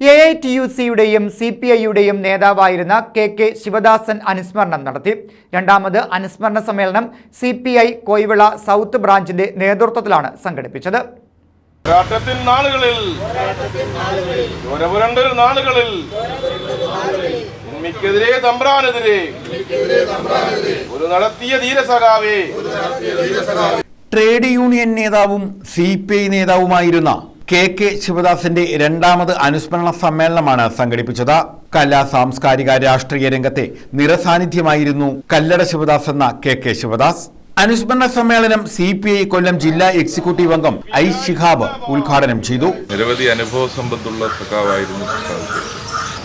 A I T U സിയുടെയും C P ഐയുടെയും നേതാവായിരുന്ന കെ കെ ശിവദാസൻ അനുസ്മരണം നടത്തി. രണ്ടാമത് അനുസ്മരണ സമ്മേളനം C P I Koivila south ബ്രാഞ്ചിന്റെ നേതൃത്വത്തിലാണ് സംഘടിപ്പിച്ചത്. പോരാട്ടത്തിൻ നാളുകളിൽ ചോരപുരണ്ടൊരു നാളുകളിൽ ഉമ്മിക്കെതിരെ തമ്പ്രാനെതിരെ ഒരു നടത്തിയ ധീരസഖാവേ. ട്രേഡ് യൂണിയൻ നേതാവും സി പി ഐ നേതാവുമായിരുന്ന കെ കെ ശിവദാസിന്റെ രണ്ടാമത് അനുസ്മരണ സമ്മേളനമാണ് സംഘടിപ്പിച്ചത്. കലാ സാംസ്കാരിക രാഷ്ട്രീയ രംഗത്തെ നിറസാന്നിധ്യമായിരുന്നു കല്ലട ശിവദാസ് എന്ന കെ കെ ശിവദാസ്. അനുസ്മരണ സമ്മേളനം സി പി ഐ കൊല്ലം ജില്ലാ എക്സിക്യൂട്ടീവ് അംഗം ഐ ശിഹാബ് ഉദ്ഘാടനം ചെയ്തു. നിരവധി അനുഭവ സമ്പത്തുള്ള സഖാവായിരുന്നു സഖാവ്.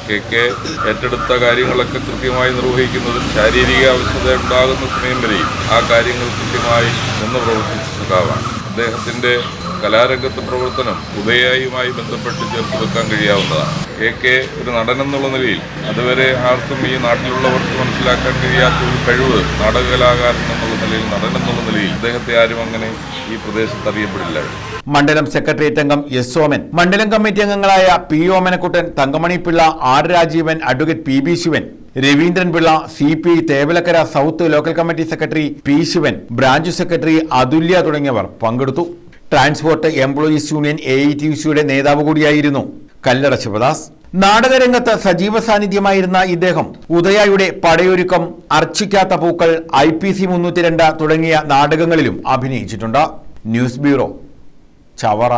കെ കെ ഏറ്റെടുത്ത കാര്യങ്ങളൊക്കെ കൃത്യമായി നിർവഹിക്കുന്നതും ശാരീരിക അവസ്ഥ ഉണ്ടാകുന്ന സമയം വരെയും ആ കാര്യങ്ങൾ കൃത്യമായി നിന്ന് പ്രവർത്തിച്ച സഖാവാണ്. അദ്ദേഹത്തിന്റെ കലാരംഗത്ത് പ്രവർത്തനം ഉദയായുമായി ബന്ധപ്പെട്ട് ചേർത്ത് വെക്കാൻ കഴിയാവുന്നതാണ്. എ കെ ഒരു നടൻ എന്നുള്ള നിലയിൽ അതുവരെ ആർക്കും ഈ നാട്ടിലുള്ളവർക്ക് മനസ്സിലാക്കാൻ കഴിയാത്ത ഒരു കഴിവ് നാടകകലാകാരൻ എന്നുള്ള നിലയിൽ നടൻ എന്നുള്ള നിലയിൽ അദ്ദേഹത്തെ ആരും അങ്ങനെ ഈ പ്രദേശത്ത് അറിയപ്പെടില്ല. മണ്ഡലം സെക്രട്ടേറിയറ്റ് അംഗം എസ് സോമൻ മണ്ഡലം കമ്മിറ്റി അംഗങ്ങളായ P Omanakuttan Thankamani Pillai R Rajeevan advocate P B Sivan. Raveendran Pillai C P Thevalakkara south local committee secretary P Sivan branch secretary Athulya തുടങ്ങിയവർ പങ്കെടുത്തു. Transport employees union A I T സിയുടെ നേതാവ് കൂടിയായിരുന്നു. കല്ലട ശിവദാസ്. നാടകരംഗത്ത് സജീവ സാന്നിധ്യമായിരുന്ന ഇദ്ദേഹം ഉദയയുടെ പടയൊരുക്കം അർച്ചിക്കാത്ത പൂക്കൾ I P C മുന്നൂറ്റി തുടങ്ങിയ നാടകങ്ങളിലും അഭിനയിച്ചിട്ടുണ്ട്. News bureau Chavara.